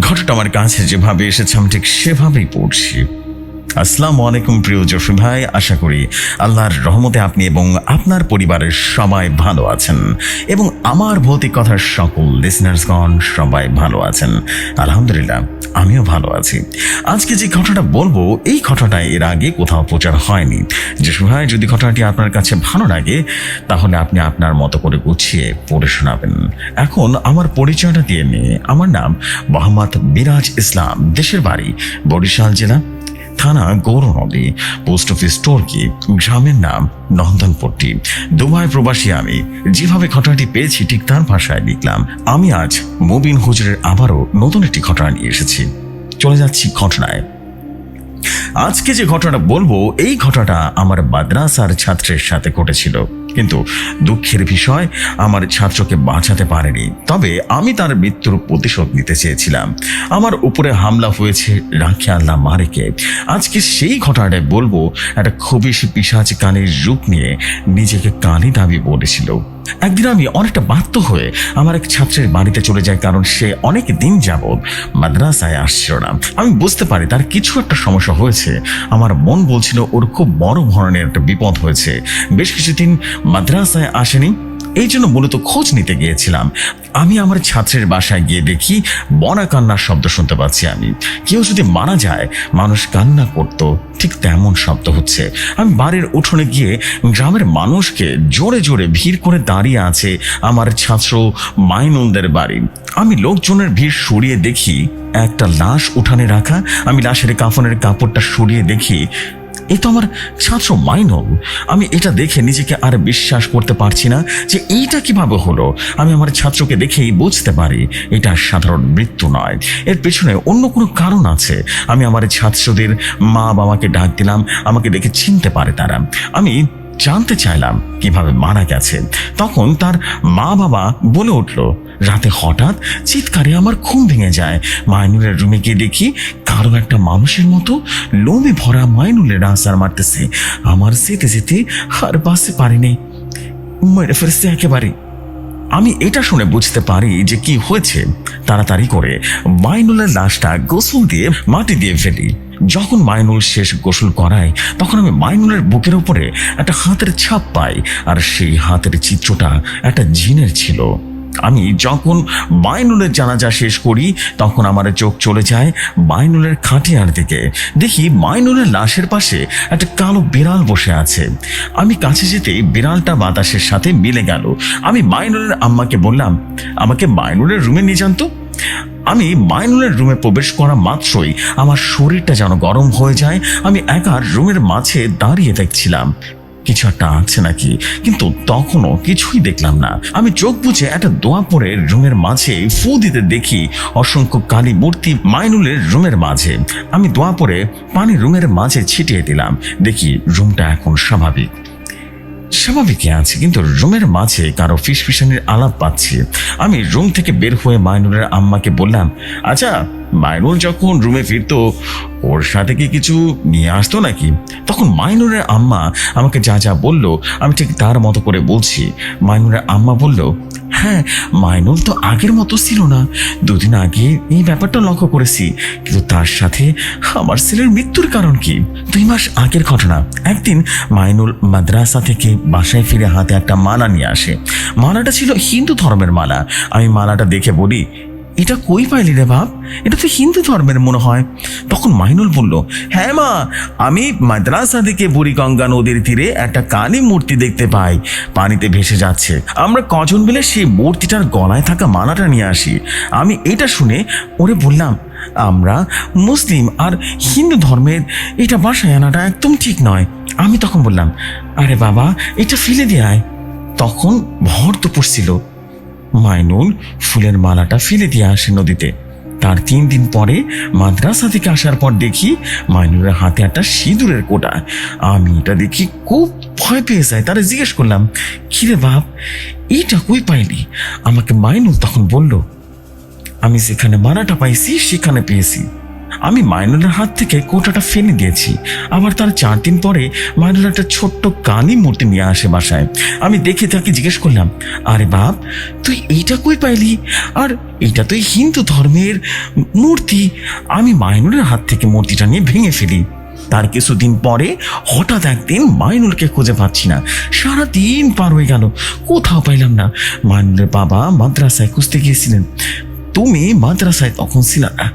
কণ্ঠটা আমার কাছে যেভাবে এসেছে আমি ঠিক সেভাবেই পড়ছি। আসসালামু আলাইকুম প্রিয় জসু ভাই, আশা করি আল্লাহর রহমতে আপনি এবং আপনার পরিবারের সবাই ভালো আছেন এবং আমার ভৌতিক কথার সকল লিসনার্সগণ সবাই ভালো আছেন। আলহামদুলিল্লাহ, আমিও ভালো আছি। আজকে যে ঘটনাটা বলব, এই ঘটনাটা এর আগে কোথাও প্রচার হয়নি। জসু ভাই, যদি ঘটনাটি আপনার কাছে ভালো লাগে, তাহলে আপনি আপনার মতো করে গুছিয়ে পড়ে শোনাবেন। এখন আমার পরিচয়টা দিয়ে নিয়ে আমার নাম মোহাম্মদ বিরাজ ইসলাম, দেশের বাড়ি বরিশাল জেলা। থানা গৌর নদী, পোস্ট অফিস টর্কি, গ্রামের নাম নন্দনপট্টি। দুবাই প্রবাসী আমি, যেভাবে ঘটনাটি পেয়েছি ঠিক তার ভাষায় লিখলাম। আমি আজ মুবিন হুজুরের আবারও নতুন একটি ঘটনা নিয়ে এসেছি। চলে যাচ্ছি ঘটনায়। আজকে যে ঘটনাটা বলব, এই ঘটনাটা আমার মাদ্রাসার ছাত্রের সাথে ঘটেছিল। কিন্তু দুঃখের বিষয়, আমার ছাত্রকে বাঁচাতে পারেনি। তবে আমি তার মৃত্যুর প্রতিশোধ নিতে চেয়েছিলাম। আমার উপরে হামলা হয়েছে রাখি আল্লাহ মারেকে। আজকে সেই ঘটনাটায় বলব, একটা খুবই পিসাচ কানের রূপ নিয়ে নিজেকে কানে দাবি বলেছিল। একদিন আমি অনেকটা বাধ্য হয়ে আমার এক ছাত্রের বাড়িতে চলে যাই, কারণ সে অনেক দিন যাবৎ মাদ্রাসায় আসছিল না। আমি বুঝতে পারি তার কিছু একটা সমস্যা হয়েছে। আমার মন বলছিল ওর খুব বড় ধরনের একটা বিপদ হয়েছে। বেশ কিছুদিন মাদ্রাসায় আসেনি। এই জন্য মূলত খোঁজ নিতে গিয়েছিলাম। আমি আমার ছাত্রের বাসায় গিয়ে দেখি বনা কান্নার শব্দ শুনতে পাচ্ছি আমি। কেউ যদি মারা যায়, মানুষ কান্না করত, ঠিক তেমন শব্দ হচ্ছে। আমি বাড়ির উঠোনে গিয়ে গ্রামের মানুষকে জোরে জোরে ভিড় করে দাঁড়িয়ে আছে আমার ছাত্র মাইনুলদের বাড়ি। আমি লোকজনের ভিড় সরিয়ে দেখি, একটা লাশ উঠানে রাখা, আমি লাশের কাফনের কাপড়টা সরিয়ে দেখি এ তো আমার ছাত্র মাইনল আমি এটা দেখে নিজেকে আর বিশ্বাস করতে পারছি না যে এইটা কীভাবে হলো। আমি আমার ছাত্রকে দেখেই বুঝতে পারি এটা সাধারণ মৃত্যু নয়। এর পেছনে অন্য কোনো কারণ আছে? আমি আমার ছাত্রদের মা বাবাকে ডাক দিলাম, আমাকে দেখে চিনতে পারে তারা। আমি জানতে চাইলাম কীভাবে মারা গেছে। তখন তার মা বাবা বলে উঠল, রাতে হঠাৎ চিৎকারে আমার ঘুম ভেঙে যায়। মাইনুলের রুমে গিয়ে দেখি কারও একটা মানুষের মতো লোমে ভরা মাইনুলের আসার মারতেছে। আমার যেতে যেতে আর বাসে পারিনি। মেরে ফেলেছে একেবারে। আমি এটা শুনে বুঝতে পারি যে কি হয়েছে। তাড়াতাড়ি করে মাইনুলের লাশটা গোসল দিয়ে মাটি দিয়ে ফেলি। যখন মাইনুল শেষ গোসল করায়, তখন আমি মাইনুলের বুকের উপরে একটা হাতের ছাপ পাই, আর সেই হাতের চিত্রটা একটা জিনের ছিল। আমি যখন মাইনুলের জানাজা শেষ করি, তখন আমার চোখ চলে যায় মাইনুলের খাটিয়ার দিকে। দেখি মাইনুলের লাশের পাশে একটা কালো বিড়াল বসে আছে। আমি কাছে যেতেই বিড়ালটা বাতাসের সাথে মিলে গেল। আমি মাইনুলের আম্মাকে বললাম, আমাকে মাইনুলের রুমে নিয়ে যান তো। আমি মাইনুলের রুমে প্রবেশ করা মাত্রই আমার শরীরটা যেন গরম হয়ে যায়। আমি একা রুমের মাঝে দাঁড়িয়ে দেখছিলাম। কিছু একটা আছে নাকি, কিন্তু তখনও কিছুই দেখলাম না। আমি চোখ বুঝে একটা দোয়া পরে রুমের মাঝে ফু দিতে দেখি অসংখ্য কালী মূর্তি মাইনুলের রুমের মাঝে। আমি দোয়া পরে পানি রুমের মাঝে ছিটিয়ে দিলাম। দেখি রুমটা এখন স্বাভাবিক। স্বাভাবিকই আছে, কিন্তু রুমের মাঝে কারও ফিসফিসানির আলাপ পাচ্ছি। আমি রুম থেকে বের হয়ে মাইনুরের আম্মাকে বললাম আচ্ছা মাইনুর যখন রুমে ফিরতো, ওর সাথে কি কিছু নিয়ে আসতো নাকি? তখন মাইনুরের আম্মা আমাকে যা যা বলল, আমি ঠিক তার মতো করে বলছি। মাইনুরের আম্মা বলল হ্যাঁ মাইনুল তো আগের মতো ছিল না। দুদিন আগে এই ব্যাপারটা লক্ষ্য করেছি। কিন্তু তার সাথে আমার ছেলের মৃত্যুর কারণ কি? দুই মাস আগের ঘটনা। একদিন মাইনুল মাদ্রাসা থেকে বাসায় ফিরে হাতে একটা মালা নিয়ে আসে। মালাটা ছিল হিন্দু ধর্মের মালা। আমি মালাটা দেখে বলি এটা কই পাইলি রে বাপ? এটা তো হিন্দু ধর্মের মনে হয়। তখন মাইনুল বলল হ্যাঁ মা, আমি মাদ্রাসা থেকে বুড়িগঙ্গা নদীর তীরে একটা কালী মূর্তি দেখতে পাই। পানিতে ভেসে যাচ্ছে। আমরা কজন মিলে সেই মূর্তিটার গলায় থাকা মালাটা নিয়ে আসি। আমি এটা শুনে ওরে বললাম, আমরা মুসলিম আর হিন্দু ধর্মের এটা বাসায় আনাটা একদম ঠিক নয়। আমি তখন বললাম, আরে বাবা, এটা ফেলে দেয় তখন ভর তো পড়ছিল মাইনুল ফুলের মালাটা ফেলে দিয়ে আসে নদীতে। তার তিন দিন পরে মাদ্রাসা থেকে আসার পর দেখি মাইনুলের হাতে একটা সিঁদুরের কোটা। আমি এটা দেখি খুব ভয় পেয়ে যায় তারা জিজ্ঞেস করলাম, কিরে বাপ এটা কই পাইনি আমাকে মাইনুল তখন বলল, আমি যেখানে মালাটা পাইছি, সেখানে পেয়েছি। আমি মাইনুলের হাত থেকে কোটাটা ফেলে দিয়েছি। আবার তার চার দিন পরে মাইনুল একটা ছোট্ট কালী মূর্তি নিয়ে আসে বাসায়। আমি দেখে তাকে জিজ্ঞেস করলাম, আরে বাপ, তুই এইটা কই পাইলি? আর এটা তো হিন্দু ধর্মের মূর্তি। আমি মাইনুলের হাত থেকে মূর্তিটা নিয়ে ভেঙে ফেলি। তার কিছুদিন পরে হঠাৎ একদিন মাইনুলকে খুঁজে পাচ্ছি না। সারা দিন পার হয়ে গেল, কোথাও পাইলাম না। মাইনুলের বাবা মাদ্রাসায় খুঁজতে গিয়েছিলেন। তুমি মাদ্রাসায় তখন ছিল না।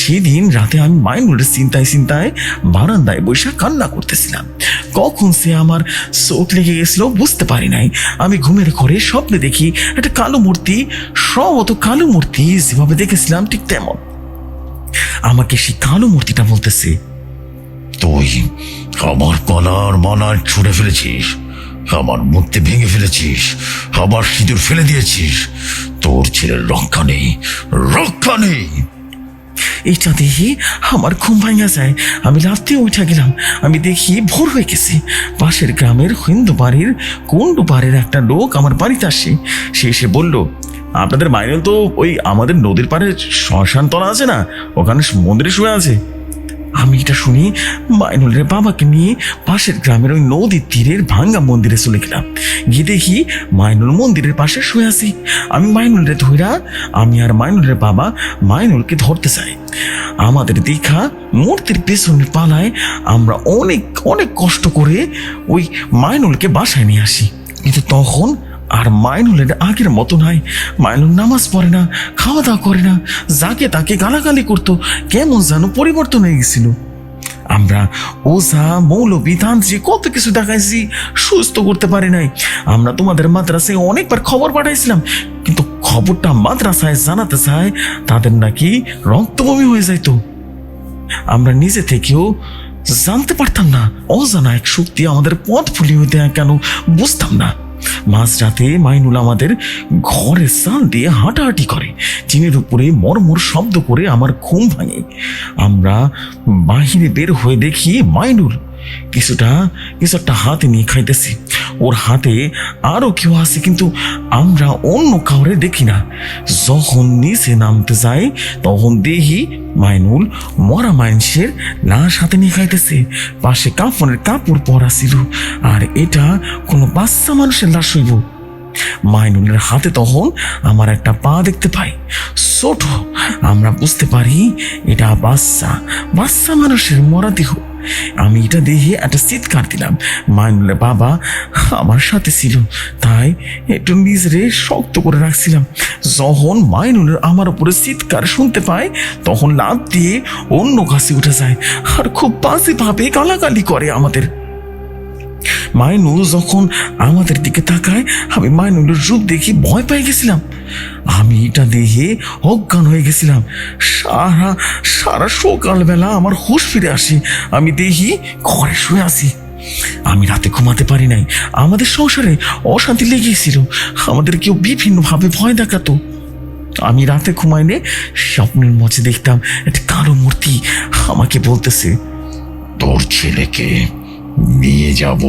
সেদিন রাতে আমি মাইনুলের চিন্তায় চিন্তায় বারান্দায় বসে কান্না করতেছিলাম। কখন সে আমার চোখ লেগে গেছিল বুঝতে পারি নাই। আমি ঘুমের ঘরে স্বপ্নে দেখি একটা কালো মূর্তি সমত কালো মূর্তি যেভাবে দেখেছিলাম ঠিক তেমন। আমাকে সেই কালো মূর্তিটা বলতেছে, তুই আমার কলার মালার ছুঁড়ে ফেলেছিস, আমার মূর্তি ভেঙে ফেলেছিস, আবার সিঁদুর ফেলে দিয়েছিস তোর ছেলের রক্ষা নেই রক্ষা নেই এটা দেখি আমার ঘুম ভাঙা যায়। আমি রাতে উঠে গেলাম। আমি দেখি ভোর হয়ে গেছে। পাশের গ্রামের হিন্দু বাড়ির কুণ্ডু বাড়ির একটা লোক আমার বাড়িতে আসে। সে এসে বলল, আপনাদের মাইনেল তো ওই আমাদের নদীর পাড়ে শ্মশান তলা আছে না? ওখানে মন্দিরে শুয়ে আছে। আমি এটা শুনি মাইনুলের বাবাকে নিয়ে পাশের গ্রামের ওই নদীর তীরের ভাঙ্গা মন্দিরে চলে গেলাম। গিয়ে দেখি মাইনুল মন্দিরের পাশে শুয়ে আছি। আমি মাইনুলের ধইরা, আমি আর মাইনুলের বাবা মাইনুলকে ধরতে চাই। আমাদের দেখা মূর্তির পেছনের পালায় আমরা অনেক অনেক কষ্ট করে ওই মাইনুলকে বাসায় নিয়ে আসি। কিন্তু তখন আর মাইনুলের আগের মতো নাই। মাইনুল নামাজ পড়ে না খাওয়া দাওয়া করে না, যাকে তাকে গালাগালি করতো, কেমন যেন পরিবর্তন হয়ে গেছিল। আমরা ওঝা মৌলবী, তান্ত্রিক, কত কিছু দেখাইছি, সুস্থ করতে পারি নাই। আমরা তোমাদের মাদ্রাসায় অনেকবার খবর পাঠাইছিলাম, কিন্তু খবরটা মাদ্রাসায় জানাতে চায়, তাদের নাকি রক্তবমি হয়ে যাইত। আমরা নিজে থেকেও জানতে পারতাম না, অজানা এক শক্তি আমাদের পথ ফুলিয়ে দেয় কেন, বুঝতাম না। মাঝরাতে মাইনুল আমাদের ঘরে সাল দিয়ে হাঁটাহাঁটি করে। চিনের উপরে মরমর শব্দ করে আমার ঘুম ভাঙে। আমরা বাহিরে বের হয়ে দেখি মাইনুল কিছুটা কিছু একটা হাত নিয়ে খাইতেছি। ওর হাতে আরও কেউ আছে, কিন্তু আমরা অন্য কাউরে দেখি না। যখন নিচে নামতে যাই তখন দেখি মাইনুল মরা মানুষের লাশ হাতে নিয়ে খাইতেছে। পাশে কাফনের কাপড় পরা ছিল আর এটা কোনো বাচ্চা মানুষের লাশ হইব। মাইনুলের হাতে তখন আমার একটা পা দেখতে পাই। ছোট, আমরা বুঝতে পারি এটা বাচ্চা বাচ্চা মানুষের মরা দেহ। আমি এটা দেখে একটা চিৎকার দিলাম। মাইনুলের বাবা, আমার সাথে ছিল। তাই একটু নিজরে শক্ত করে রাখছিলাম। যখন মাইনুলের আমার উপরে চিৎকার শুনতে পায়, তখন লাভ দিয়ে অন্য কাছে উঠে যায়। আর খুব বাজেভাবে গালাগালি করে আমাদের। মাইনুল যখন আমাদের দিকে তাকায়, আমি মাইনুলের রূপ দেখি ভয় পেয়ে গেছিলাম। আমি এটা দেখে অজ্ঞান হয়ে গেছিলাম। সারা সারা সকালবেলা আমার হুঁশ ফিরে আসি। আমি দেখি ঘরে শুয়ে আসি আমি রাতে ঘুমাতে পারি নাই। আমাদের সংসারে অশান্তি লেগেছিল। আমাদের কেউ বিভিন্নভাবে ভয় দেখাতো। আমি রাতে ঘুমাইলে স্বপ্নের মধ্যে দেখতাম, একটা কালো মূর্তি আমাকে বলতেছে, তোর ছেলেকে নিয়ে যাব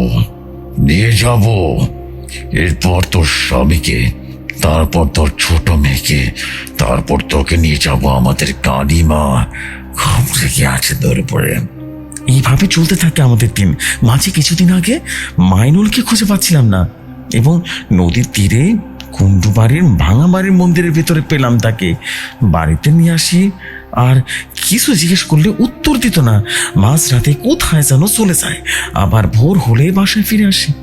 নিয়ে যাব। এরপর তোর স্বামীকে, তারপর তোর ছোট মেয়েকে, তারপর তোকে নিয়ে যাব আমাদের কালিমা খবর কি আছে তোর পরে এইভাবে চলতে থাকে আমাদের দিন। মাঝে কিছুদিন আগে মাইনুলকে খুঁজে পাচ্ছিলাম না, এবং নদীর তীরে কুণ্ডু বাড়ির ভাঙা বাড়ির মন্দিরের ভেতরে পেলাম তাকে। বাড়িতে নিয়ে আসি, আর কিছু জিজ্ঞেস করলে উত্তর দিত না। মাঝ রাতে কোথায় যেন চলে যায়। আবার ভোর হলে বাসায় ফিরে আসি।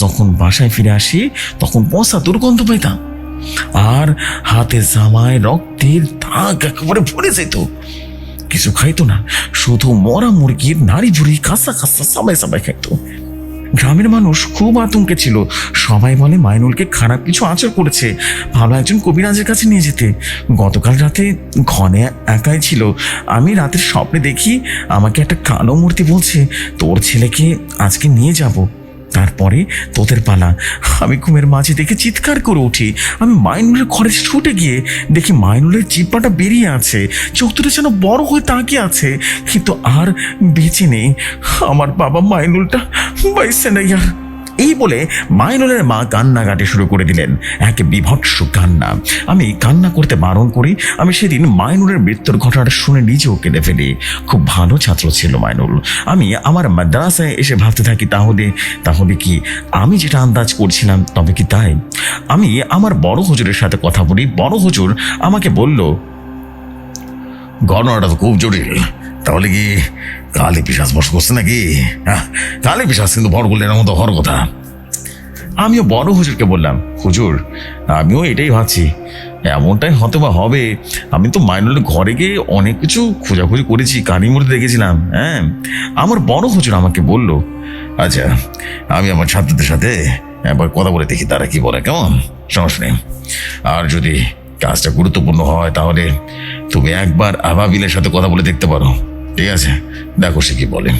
যখন বাসায় ফিরে আসি, তখন পচা দুর্গন্ধ পেতাম আর হাতে জামায় রক্তের দাগ একেবারে ভরে যেত। কিছু খাইতো না, শুধু মরা মুরগির নাড়ি ভুড়ি কাঁচা কাঁচা সাবাই সাবাই খাইতো। গ্রামের মানুষ খুব আতঙ্কে ছিল। সবাই বলে, মাইনুলকে খারাপ কিছু আচর করেছে। ভালো একজন কবিরাজের কাছে নিয়ে যেতে। গতকাল রাতে ঘনে একাই ছিল। আমি রাতের স্বপ্নে দেখি, আমাকে একটা কালো মূর্তি বলছে, তোর ছেলেকে আজকে নিয়ে যাব। তারপরে তোদের পালা। আমি ঘুমের মাঝে দেখে চিৎকার করে উঠি। আমি মাইনুলের ঘরে ছুটে গিয়ে দেখি মাইনুলের জিব্বাটা বেরিয়ে আছে। চোখ দুটো যেন বড় হয়ে তাকিয়ে আছে। কিন্তু আর বেঁচে নেই। আমার বাবা মাইনুলটা বাইসে নেই আর এই বলে মাইনুলের মা কান্নাকাটি শুরু করে দিলেন। এক বিভৎস কান্না। আমি কান্না করতে বারণ করি, আমি সেদিন মাইনুলের মৃত্যুর ঘটনাটা শুনে নিজেও কেঁদে ফেলি। খুব ভালো ছাত্র ছিল মাইনুল। আমি আমার মাদ্রাসায় এসে ভাবতে থাকি, তাহলে তাহলে কি আমি যেটা আন্দাজ করছিলাম তবে কি তাই? আমি আমার বড় হুজুরের সাথে কথা বলি, বড় হুজুর আমাকে বলল ঘটনাটা তো খুব জটিল। তাহলে কি কালী পিসাস বস করছে নাকি? হ্যাঁ কালী পিসাস কিন্তু বড়গুলের মতো হওয়ার কথা। আমিও বড় হুজুরকে বললাম, হুজুর, আমিও এটাই ভাবছি। এমনটাই হয়তো বা হবে। আমি তো মাইনুলের ঘরে গিয়ে অনেক কিছু খোঁজাখুঁজি করেছি কানি মূর্তি দেখেছিলাম হ্যাঁ। আমার বড় হুজুর আমাকে বলল আচ্ছা আমি আমার ছাত্রদের সাথে একবার কথা বলে দেখি তারা কি বলে, কেমন? সমস্যা নেই আর যদি কাজটা গুরুত্বপূর্ণ হয় তাহলে তুমি একবার আবাবিলের সাথে কথা বলে দেখতে পারো। ঠিক আছে? দেখো সে কি বলে।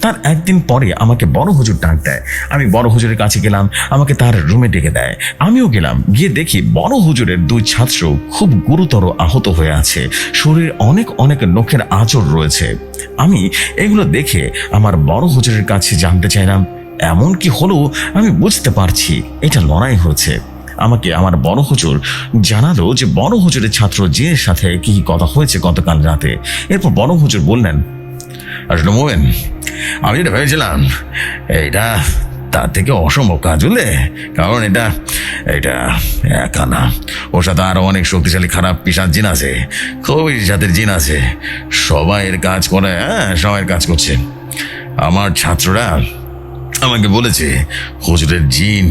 তার একদিন পরে আমাকে বড় হুজুর ডাক দেয়। আমি বড় হুজুরের কাছে গেলাম, আমাকে তার রুমে ডেকে দেয়। আমিও গেলাম, গিয়ে দেখি বড় হুজুরের দুই ছাত্র খুব গুরুতর আহত হয়ে আছে। শরীরে অনেক অনেক নখের আঁচড় রয়েছে। আমি এগুলো দেখে আমার বড় হুজুরের কাছে জানতে চাইলাম, এমন কি হলো? আমি বুঝতে পারছি, এটা লড়াই হয়েছে। আমাকে আমার বড় হুজুর জানালো যে বড় হুজুরের ছাত্র জিনের সাথে কি কথা হয়েছে গতকাল রাতে। এরপর বড় হুজুর বললেন, আসলে মোমেন, আমি যেটা ভেবেছিলাম, এইটা তার থেকে অসম্ভব কাজ হলে কারণ এটা এটা একা না। ওর সাথে আরও অনেক শক্তিশালী খারাপ পিসার জিন আছে, খুবই জাতের জিন আছে। সবাই এর কাজ করে হ্যাঁ সবাই কাজ করছে। আমার ছাত্ররা আমাকে বলেছে, হুজুরের জিন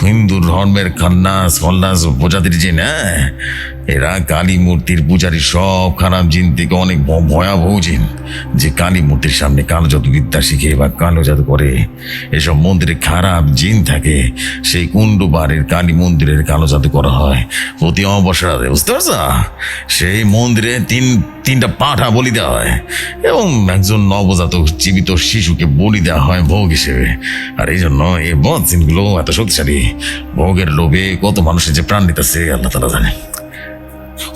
হিন্দু ধর্মের খান্নাস খল্লাস প্রজাতির যে হ্যাঁ? এরা কালী মূর্তির পূজারী সব খারাপ জিন থেকে অনেক ভয়াবহ জিন। যে কালী মূর্তির সামনে কালো জাদু বিদ্যা শিখে বা কালো জাদু করে, এসব মন্দিরে খারাপ জিন থাকে। সেই কুণ্ডুবাড়ির কালী মন্দিরের কালো জাদু করা হয়। প্রতি অবসরে বুঝতে পারছ? সেই মন্দিরে তিন তিনটা পাঠা বলি দেওয়া হয় এবং একজন নবজাতক জীবিত শিশুকে বলি দেওয়া হয় ভোগ হিসেবে। আর এই জন্য এই বদ জিনগুলো এত শক্তিশালী। ভোগের লোভে কত মানুষের যে প্রাণ নিতেছে, আল্লাহ তালা জানে।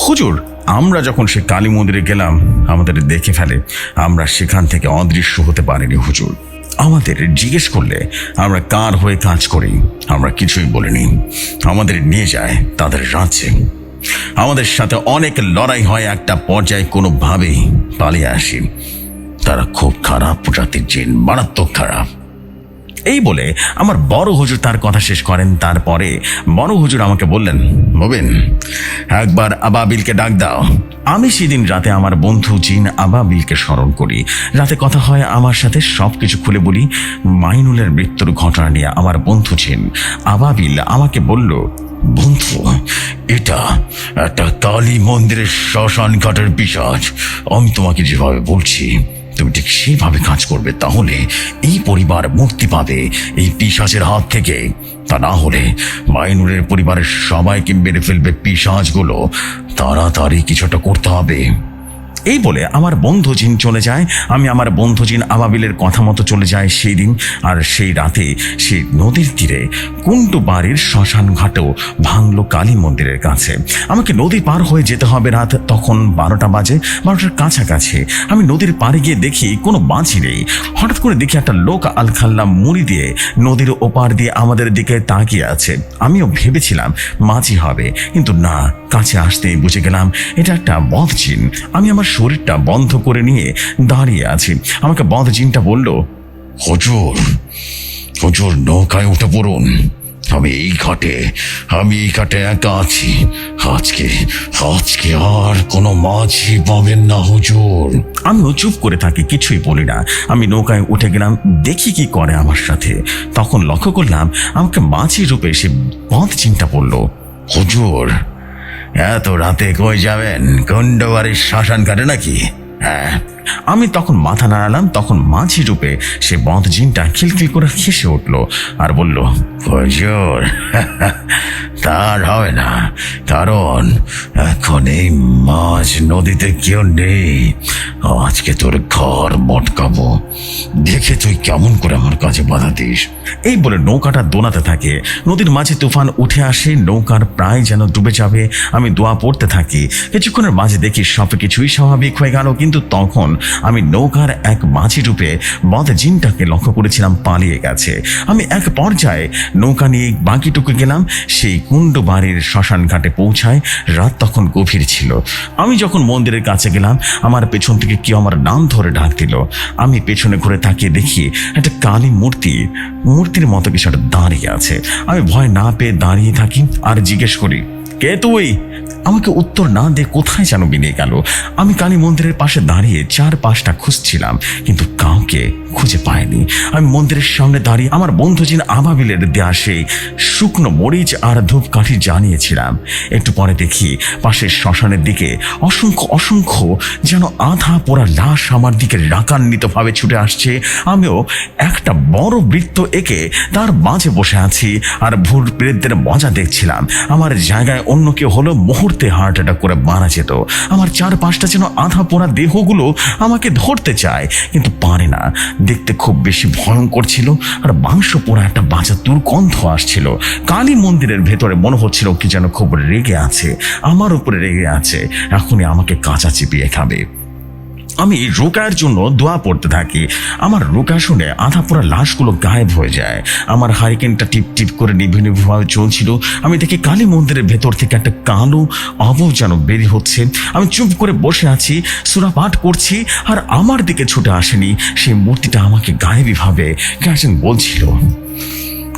হুজুর, আমরা যখন সে কালী মন্দিরে গেলাম, আমাদের দেখে ফেলে, আমরা সেখান থেকে অদৃশ্য হতে পারিনি হুজুর। আমাদের জিজ্ঞেস করলে, আমরা কার হয়ে কাজ করি? আমরা কিছুই বলিনি। আমাদের নিয়ে যায় তাদের রাজ্যে। আমাদের সাথে অনেক লড়াই হয়, একটা পর্যায়ে কোনোভাবেই পালিয়ে আসি। তারা খুব খারাপ প্রজাতির জিন, মারাত্মক খারাপ। এই বলে আমার বড় হুজুর তার কথা শেষ করেন। তারপরে বড় হুজুর আমাকে বললেন, মোবেন, একবার আবাবিলকে ডাক দাও। আমি সেদিন রাতে আমার বন্ধু জিন আবাবিলকে স্মরণ করি। রাতে কথা হয় আমার সাথে সব কিছু খুলে বলি, মাইনুলের মৃত্যুর ঘটনা নিয়ে আমার বন্ধু জিন আবাবিল আমাকে বলল, বন্ধু, এটা একটা কালী মন্দিরের শ্মশান ঘাটের পিসাজ। আমি তোমাকে যেভাবে বলছি তুমি ঠিক সেভাবে কাজ করবে, তাহলে এই পরিবার মুক্তি পাবে। এই পিসাজের হাত থেকে। তা না হলে মাইনুরের পরিবারের সবাইকে মেরে ফেলবে পিসাজগুলো তাড়াতাড়ি কিছুটা করতে হবে। এই বলে আমার বন্ধু জিন চলে যায়। আমি আমার বন্ধু জিন আবাবিলের কথা মতো চলে যায় সেই দিন। আর সেই রাতে সেই নদীর তীরে কুন্টু বাড়ির শ্মশান ঘাটেও ভাঙলো কালী মন্দিরের কাছে। আমাকে নদী পার হয়ে যেতে হবে রাত তখন বারোটা বাজে। বারোটার কাছাকাছি আমি নদীর পাড়ে গিয়ে দেখি কোনো বাঁচি নেই। হঠাৎ করে দেখি একটা লোক আলখাল্লা মুড়ি দিয়ে নদীর ওপার দিয়ে আমাদের দিকে তাকিয়ে আছে। আমিও ভেবেছিলাম মাঝি হবে। কিন্তু না, কাছে আসতেই বুঝে গেলাম এটা একটা বধ জিন। আমি আমার শরীরটা বন্ধ করে নিয়ে দাঁড়িয়ে আছি। আমাকে বধ জিনটা বলল হুজুর হুজুর নৌকায় উঠে পড়ুন। আমি এই ঘাটে আমি এই ঘাটে একা আছি। আজকে আজকে আর কোনো মাঝি পাবেন না হুজুর। আমিও চুপ করে থাকি কিছুই বলি না। আমি নৌকায় উঠে গেলাম দেখি কি করে আমার সাথে। তখন লক্ষ্য করলাম আমাকে মাঝি রূপে সে বধ জিনটা পড়ল হুজুর এত রাতে কই যাবেন? কুণ্ডবাড়ির শ্মশান ঘাটে নাকি? হ্যাঁ। আমি তখন মাথা নাড়ালাম, তখন মাঝি রূপে সে বধ জিনটা খিলখিল করে হেসে উঠল আর বলল হুজুর তার হবে না। কারণ এখন এই মাছ নদীতে কেউ নেই। আজকে তোর ঘর মটকাবো। দেখে তুই কেমন করে আমার কাছে বাধা দিস। এই বলে নৌকাটা দোনাতে থাকে। নদীর মাঝে তুফান উঠে আসে, নৌকার প্রায় যেন ডুবে যাবে। আমি দোয়া পড়তে থাকি। কিছুক্ষণের মাঝে দেখি সব কিছুই স্বাভাবিক হয়ে গেল, কিন্তু তখন আমি নৌকার এক মাঝি রূপে বদ জিনটাকে লক্ষ্য করেছিলাম পালিয়ে গেছে। আমি এক পর্যায়ে নৌকা নিয়ে বাকিটুকু গেলাম, সেই কুণ্ড বাড়ির শ্মশান ঘাটে পৌঁছায় রাত তখন গভীর ছিল। আমি যখন মন্দিরের কাছে গেলাম, আমার পেছন থেকে কেউ আমার নাম ধরে ডাক দিল। আমি পেছনে ঘুরে তাকিয়ে দেখি একটা কালী মূর্তি, মূর্তির মতো কিছু একটা দাঁড়িয়ে আছে। আমি ভয় না পেয়ে দাঁড়িয়ে থাকি আর জিজ্ঞেস করি কে তুই? আমাকে উত্তর না দিয়ে কোথায় যেন বেরিয়ে গেল? আমি কালী মন্দিরের পাশে দাঁড়িয়ে চার পাঁচটা খুঁজছিলাম, কিন্তু কাউকে খুঁজে পাইনি। আমি মন্দিরের সামনে দাঁড়িয়ে আমার বন্ধুজিন আবাবিলের দেয়া সেই শুকনো মরিচ আর ধূপকাঠি জানিয়েছিলাম। একটু পরে দেখি পাশের শ্মশানের দিকে অসংখ্য অসংখ্য যেন আধা পোড়া লাশ আমার দিকে রাকান্বিতভাবে ছুটে আসছে। আমিও একটা বড় বৃত্ত এঁকে তার মাঝে বসে আছি আর ভুল প্রেতদের মজা দেখছিলাম। আমার জায়গায় অন্য কেউ হলো মুহূর্তে হার্ট অ্যাটাক করে মারা যেত। আমার চার পাঁচটা যেন আধা পোড়া দেহগুলো আমাকে ধরতে চায়, কিন্তু পারে না। দেখতে খুব বেশি ভয়ঙ্কর ছিল, আর মাংস পোড়া একটা বাঁচা দুর্গন্ধ আসছিল। কালী মন্দিরের ভেতরে মনে হচ্ছিল কি যেন খুব রেগে আছে, আমার উপরে রেগে আছে। এখনই আমাকে কাঁচা চিপিয়ে খাবে। আমি রোকার জন্য দোয়া পড়তে থাকি। আমার রোকা শুনে আধা পোড়া লাশগুলো গায়েব হয়ে যায়। আমার হারিকেনটা টিপ টিপ করে নিভে নিভেভাবে চলছিল। আমি দেখি কালী মন্দিরের ভেতর থেকে একটা কালো অবৌ যেন বেরিয়ে হচ্ছে। আমি চুপ করে বসে আছি সুরা পাঠ করছি আর আমার দিকে ছুটে আসেনি। সেই মূর্তিটা আমাকে গায়েবীভাবে কেন বলছিল।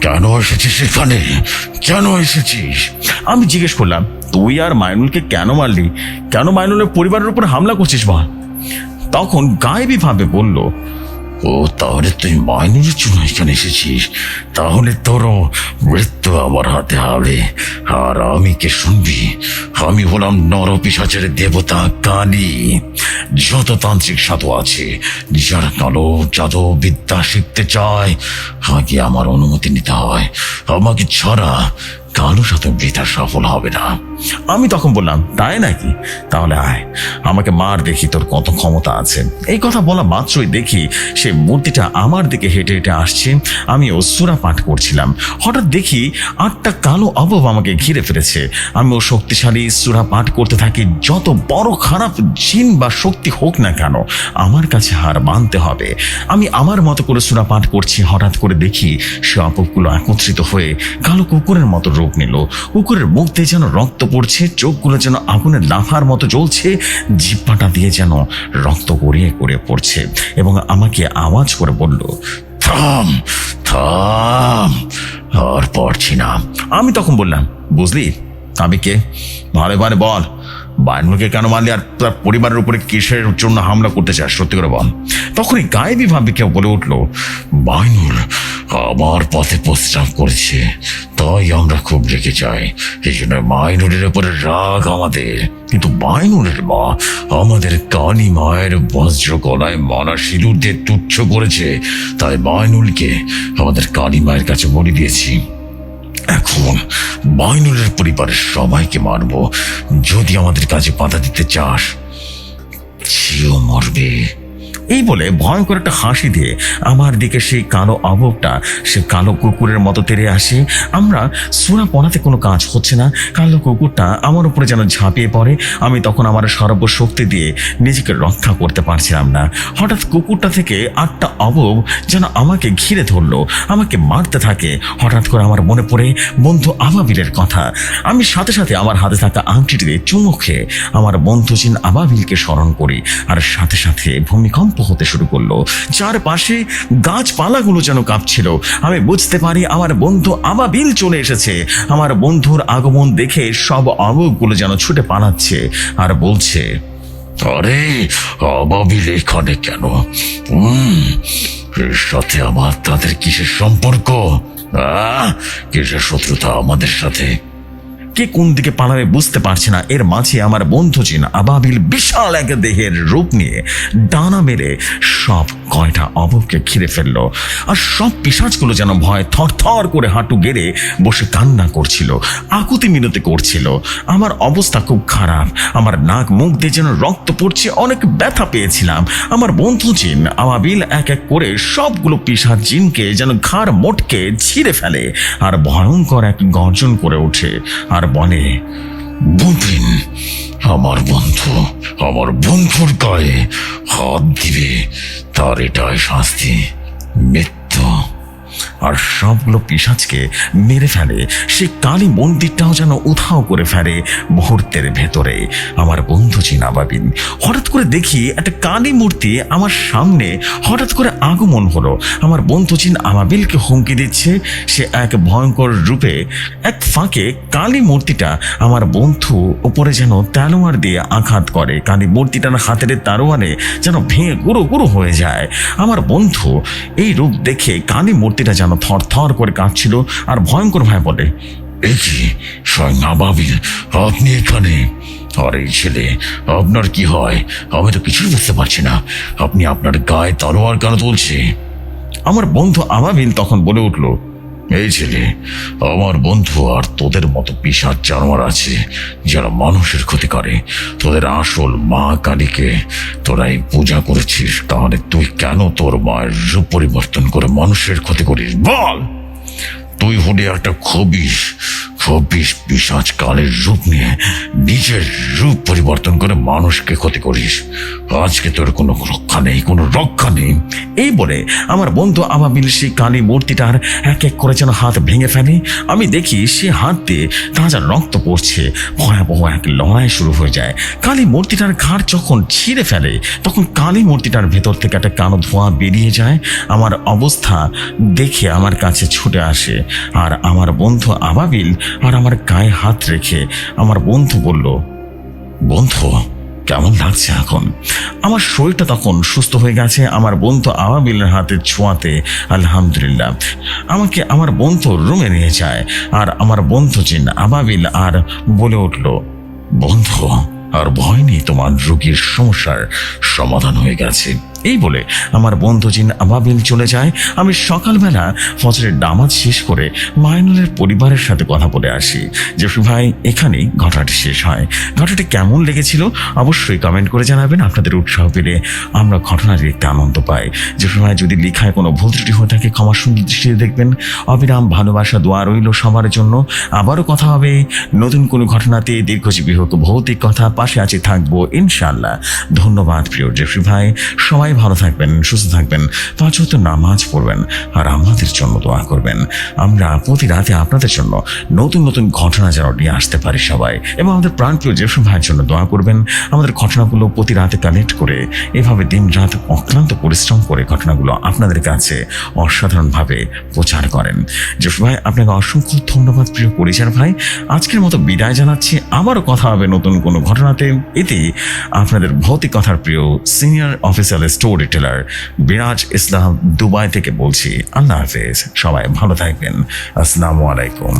কেন এসেছিস এখানে? কেন এসেছিস? আমি জিজ্ঞেস করলাম তুই আর মাইনুলকে কেন মারলি? কেন মাইনুলের পরিবারের উপর হামলা করছিস বল? তখন গায়েবী ভাবে বলল, ও, তাহলে তুই মাইনের জন্য এখানে এসেছিস। তাহলে তোরও মৃত্যু আমার হাতে হবে। আর আমি কে শুনবি? আমি হলাম নরপিসাচের দেবতা কালী। যত তান্ত্রিক সাধু আছে, যারা কালো জাদু বিদ্যা শিখতে চায়, আগে আমার অনুমতি নিতে হয়। আমাকে ছাড়া কালো সাধু বৃথা সফল হবে না। আমি তখন বললাম, তাই নাকি? তাহলে আয়, আমাকে মার দেখি তোর কত ক্ষমতা আছে। এই কথা বলা মাত্রই দেখি সে মূর্তিটা আমার দিকে হেঁটে হেঁটে আসছে। আমিও সুরা পাঠ করছিলাম। হঠাৎ দেখি আটটা কালো অবব আমাকে ঘিরে ফেলেছে। আমি ও শক্তিশালী সুরা পাঠ করতে থাকি, যত বড় খারাপ জিন বা শক্তি হোক না কেন, আমার কাছে হার মানতে হবে। আমি আমার মতো করে সুরা পাঠ করছি, হঠাৎ করে দেখি সে অপবগুলো একত্রিত হয়ে কালো কুকুরের মতো রূপ নিল। কুকুরের মুখ দিয়ে যেন রক্ত পড়ছে, চোখগুলো যেন আগুনের লাফার মতো জ্বলছে, জিব্বাটা দিয়ে যেন রক্ত গড়িয়ে গড়িয়ে পড়ছে এবং আমাকে আওয়াজ করে বলল, থাম থাম, আর পারছি না। আমি তখন বললাম, বুঝলি, আমি কে? ভালো ভালো বল বায়নুকে কেন মারলি আর তার পরিবারের উপরে কিসের জন্য হামলা করতে চাস? সত্যি করে বল। তখনই গায়েবী ভাবে কেউ বলে উঠল বাইনুল আমার পথে প্রস্রাব করেছে। তাই আমরা খুব রেগে যাই। এই জন্য মাইনুরের উপরে রাগ আমাদের। কিন্তু বাইনুরের মা আমাদের কালী মায়ের বজ্র গলায় মানা সিঁদুর দিয়ে তুচ্ছ করেছে। তাই বাইনুলকে আমাদের কালী মায়ের কাছে বলে দিয়েছি, এখন বাইনুলের পরিবারের সবাইকে মারব। যদি আমাদের কাছে বাধা দিতে চাস, সেও মরবে। এই বলে ভয়ঙ্কর একটা হাসি দিয়ে আমার দিকে সেই কালো আবকটা সে কালো কুকুরের মতো তেরে আসে। আমরা সুরা পড়াতে কোনো কাজ হচ্ছে না। কালো কুকুরটা আমার উপরে যেন ঝাঁপিয়ে পড়ে। আমি তখন আমার সর্বশক্তি দিয়ে নিজেকে রক্ষা করতে পারছিলাম না। হঠাৎ কুকুরটা থেকে আটটা অবব যেন আমাকে ঘিরে ধরলো, আমাকে মারতে থাকে। হঠাৎ করে আমার মনে পড়ে, বন্ধু আবাবিলের কথা। আমি সাথে সাথে আমার হাতে থাকা আংটিটিতে চুমু খেয়ে আমার বন্ধুচিন আবাবিলকে স্মরণ করি। আর সাথে সাথে ভূমিকম্প হতে শুরু করল। চারপাশে গাছপালাগুলো যেন কাঁপছিল। আমি বুঝতে পারি আমার বন্ধু আবাবিল চলে এসেছে। আমার বন্ধুর আগমন দেখে সব অবগুলো যেন ছুটে পালাচ্ছে আর বলছে, আরে অবাবিল এখানে কেন? এর সাথে আমার তাদের কিসের সম্পর্ক? কিসের শত্রুতা আমাদের সাথে? কে কোন দিকে পালাবে বুঝতে পারছে না, এর মাঝে আমার বন্ধু চিন আবাবিল বিশাল এক দেহের রূপ নিয়ে ডানা মেরে সব কয়টা অবকে ঘিরে ফেলল আর সব পিসাজগুলো যেন ভয় থরথর করে হাঁটু গেড়ে বসে কান্না করছিল, আকুতি মিনতি করছিল। আমার অবস্থা খুব খারাপ, আমার নাক মুখ দিয়ে যেন রক্ত পড়ছে, অনেক ব্যথা পেয়েছিলাম। আমার বন্ধু জিন আবাবিল এক এক করে সবগুলো পিসাজ জিনকে যেন ঘাড় মোটকে ছিঁড়ে ফেলে আর ভয়ঙ্কর এক গর্জন করে ওঠে। আর বলে বুপিন আমার বন্ধু আমার বন্ধুর গায়ে হাত দিবে। তার এটাই শাস্তি মৃত্যু। আর সবগুলো পিসাজকে মেরে ফেলে। সে কালী মন্দিরটাও যেন উধাও করে ফেলে মুহূর্তের ভেতরে। আমার বন্ধু চিনাবাবিন হঠাৎ করে দেখি একটা কালী মূর্তি আমার সামনে হঠাৎ করে আগমন হলো। আমার বন্ধু চিন আমাবিলকে হুমকি দিচ্ছে। সে এক ভয়ঙ্কর রূপে, এক ফাঁকে কালী মূর্তিটা আমার বন্ধু উপরে যেন তালোয়ার দিয়ে আঘাত করে। কালী মূর্তিটার হাতের তালোয়ারে যেন ভেঙে গুঁড়ো গুঁড়ো হয়ে যায়। আমার বন্ধু এই রূপ দেখে কালী মূর্তিটা যেন থর থর করে কাঁদছিল আর ভয়ঙ্কর ভাই বলে, এ কি, স্বয়ং আবাবিল, আপনি এখানে? আর এই ছেলে, আপনার কি হয়? আমি তো কিছুই বুঝতে পারছি না। আপনি আপনার গায়ে তলোয়ার কেন তুলছে? আমার বন্ধু আবাবিল তখন বলে উঠল এই ছেলে, আমার বন্ধু আর তোদের মতো পিসার জানোয়ার আছে, যারা মানুষের ক্ষতি করে। তোদের আসল মা কালীকে তোরাই পূজা করেছিস, তাহলে তুই কেন তোর মায়ের রূপ পরিবর্তন করে মানুষের ক্ষতি করিস? বল! তুই হলে একটা খবিস খবিস পিসাজ কালের রূপ নিয়ে নিজের রূপ পরিবর্তন করে মানুষকে ক্ষতি করিস। আজকে তোর কোনো রক্ষা নেই, কোনো রক্ষা নেই। এই বলে আমার বন্ধু আবাবিল সেই কালী মূর্তিটার এক এক করে যেন হাত ভেঙে ফেলে। আমি দেখি সে হাত দিয়ে তাজা রক্ত পড়ছে। ভয়াবহ এক লড়াই শুরু হয়ে যায়। কালী মূর্তিটার ঘাড় যখন ছিঁড়ে ফেলে, তখন কালী মূর্তিটার ভেতর থেকে একটা কালো ধোঁয়া বেরিয়ে যায়। আমার অবস্থা দেখে আমার কাছে ছুটে আসে। আর আমার বন্ধু আবাবিল আর আমার গায়ে হাত রেখে আমার বন্ধু বলল, বন্ধু, কেমন লাগছে এখন? আমার শরীরটা তখন সুস্থ হয়ে গেছে, আমার বন্ধু আবাবিলের হাতে ছোঁয়াতে, আলহামদুলিল্লাহ। আমাকে আমার বন্ধু রুমে নিয়ে যায়, আর আমার বন্ধু চিন আবাবিল আর বলে উঠল, বন্ধু, আর ভয় নেই তোমার রোগীর সমস্যার সমাধান হয়ে গেছে। এই বলে আমার বন্ধু জিন আবাবিল চলে যায়। আমি সকালবেলা ফজরের নামাজ শেষ করে মাইনুলের পরিবারের সাথে কথা বলে আসি। জসু ভাই, এখানেই ঘটনাটি শেষ হয়। ঘটনাটি কেমন লেগেছিল অবশ্যই কমেন্ট করে জানাবেন, আপনাদের উৎসাহ পেলে আমরা ঘটনার দেখতে আনন্দ পাই। জসু ভাই, যদি লেখায় কোনো ভুল ত্রুটি হয়ে থাকে, ক্ষমা সুন্দর দৃষ্টিতে দেখবেন। অবিরাম ভালোবাসা, দোয়া রইল সবার জন্য। আবারও কথা হবে নতুন কোনো ঘটনাতে। দীর্ঘজীবী হোক, ভৌতিক কথা, পাশে আছে, থাকব ইনশাল্লাহ ধন্যবাদ প্রিয় জেফরি ভাই। সবাই ভালো থাকবেন, সুস্থ থাকবেন, পাঁচ হতো নামাজ পড়বেন আর আমাদের জন্য দোয়া করবেন। আমরা প্রতি রাতে আপনাদের জন্য নতুন নতুন ঘটনা যেন নিয়ে আসতে পারি সবাই এবং আমাদের প্রাণপ্রিয় জেফরি ভাইয়ের জন্য দোয়া করবেন। আমাদের ঘটনাগুলো প্রতি রাতে কালেক্ট করে এভাবে দিন রাত অক্লান্ত পরিশ্রম করে ঘটনাগুলো আপনাদের কাছে অসাধারণভাবে প্রচার করেন। জেফরি ভাই, আপনাকে অসংখ্য ধন্যবাদ প্রিয় পরিচার ভাই। আজকের মতো বিদায় জানাচ্ছি। আবারও কথা হবে নতুন কোনো ঘটনাতে। এতে আপনাদের ভৌতিক কথার প্রিয় সিনিয়র অফিসার স্টোর টেলার বিরাজ ইসলাম দুবাই থেকে বলছি। আল্লাহ হাফেজ। সবাই ভালো থাকবেন। আসসালামু আলাইকুম।